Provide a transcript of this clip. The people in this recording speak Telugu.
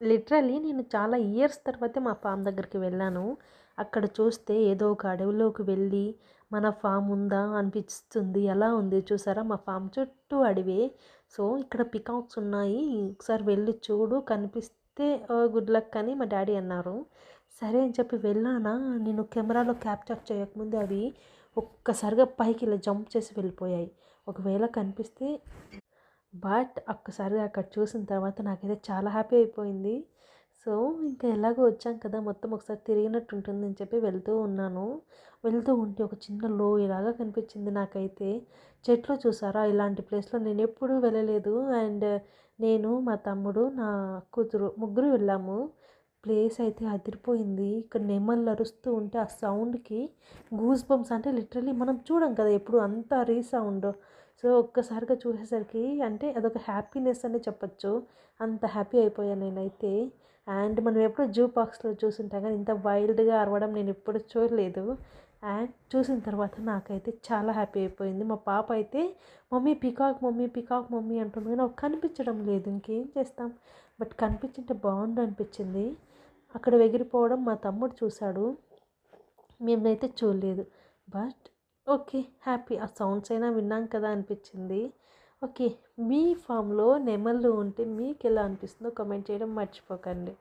లిటరలీ నేను చాలా ఇయర్స్ తర్వాతే మా ఫామ్ దగ్గరికి వెళ్ళాను. అక్కడ చూస్తే ఏదో ఒక అడవిలోకి వెళ్ళి మన ఫామ్ ఉందా అనిపిస్తుంది. ఎలా ఉంది చూసారా? మా ఫామ్ చుట్టూ అడవే. సో ఇక్కడ పికాక్స్ ఉన్నాయి. ఒకసారి వెళ్ళి చూడు కనిపిస్తే గుడ్ లక్ అని మా డాడీ అన్నారు. సరే అని చెప్పి వెళ్ళానా? నేను కెమెరాలో క్యాప్చర్ చేయకముందు అవి ఒక్కసారిగా పైకి ఇలా జంప్ చేసి వెళ్ళిపోయాయి. ఒకవేళ కనిపిస్తే బట్ ఒక్కసారి అక్కడ చూసిన తర్వాత నాకైతే చాలా హ్యాపీ అయిపోయింది. సో ఇంకా ఎలాగో వచ్చాం కదా మొత్తం ఒకసారి తిరిగినట్టు ఉంటుంది అని చెప్పి వెళ్తూ ఉన్నాను. వెళ్తూ ఉంటే ఒక చిన్న లో ఇలాగా కనిపించింది నాకైతే. చెట్లు చూసారా? ఇలాంటి ప్లేస్లో నేను ఎప్పుడూ వెళ్ళలేదు. అండ్ నేను మా తమ్ముడు నా కూతురు ముగ్గురు వెళ్ళాము. ప్లేస్ అయితే అదిరిపోయింది. ఇక్కడ నెమళ్ళు అరుస్తూ ఉంటే ఆ సౌండ్కి గూస్ బంప్స్ అంటే లిటరలీ మనం చూడం కదా ఎప్పుడు అంత రీసౌండ్ సో ఒక్కసారిగా చూసేసరికి అంటే అదొక హ్యాపీనెస్ అనే చెప్పొచ్చు. అంత హ్యాపీ అయిపోయాను నేనైతే. అండ్ మనం ఎప్పుడు జూ పార్క్స్లో చూసింటాం కానీ ఇంత వైల్డ్గా అరవడం నేను ఎప్పుడు చూడలేదు. అండ్ చూసిన తర్వాత నాకైతే చాలా హ్యాపీ అయిపోయింది. మా పాప అయితే mummy peacock mummy peacock mummy అంటుంది కానీ నాకు కనిపించడం లేదు. ఇంకేం చేస్తాం? బట్ కనిపించింటే బాగుండు అనిపించింది. అక్కడ ఎగిరిపోవడం మా తమ్ముడు చూశాడు. మేమైతే చూడలేదు. But okay happy. ఆ సౌండ్స్ అయినా విన్నాం కదా అనిపించింది. ఓకే మీ ఫామ్లో నెమళ్ళు ఉంటే మీకు ఎలా అనిపిస్తుందో కమెంట్ చేయడం మర్చిపోకండి.